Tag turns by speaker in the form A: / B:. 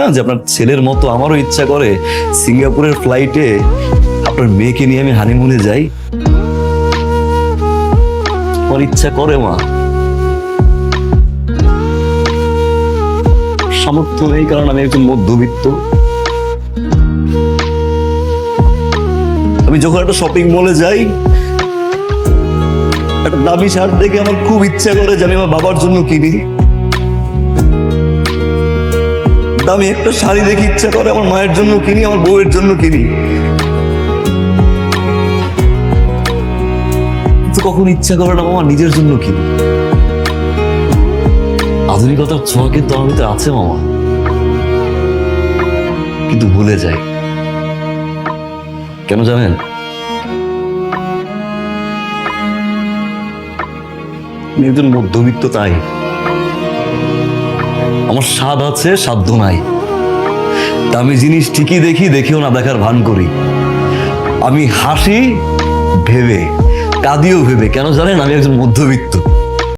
A: না যে আপনার ছেলের মতো আমারও ইচ্ছা করে সিঙ্গাপুরের ফ্লাইটে আপনার মেয়েকে নিয়ে আমি হানিমুনে যাই? আমার ইচ্ছা করে মা। সামর্থ্য নেই কারণ আমি একজন মধ্যবিত্ত। আমি যখন একটা শপিং মলে যাই, একটা দামি শার্ট দেখে আমার খুব ইচ্ছা করে যে আমি আমার বাবার জন্য কিনি। দামি একটা শাড়ি দেখে ইচ্ছা করে আমার মায়ের জন্য কিনি, আমার বউয়ের জন্য কিনি। কখন ইচ্ছা করে না মামা নিজের জন্য কিনি। আধুনিকতার ছোঁয়া কিন্তু আমার ভিতরে আছে মামা। কিন্তু ভুলে যাই। কেন জানেন? একজন মধ্যবিত্ত তাই। আমার স্বাদ আছে সাধ্য নাই। তা আমি জিনিস ঠিকই দেখি, দেখেও না, দেখার ভান করি। আমি হাসি, ভেবে, কাঁদিও ভেবে, কেন জানেন আমি একজন মধ্যবিত্ত।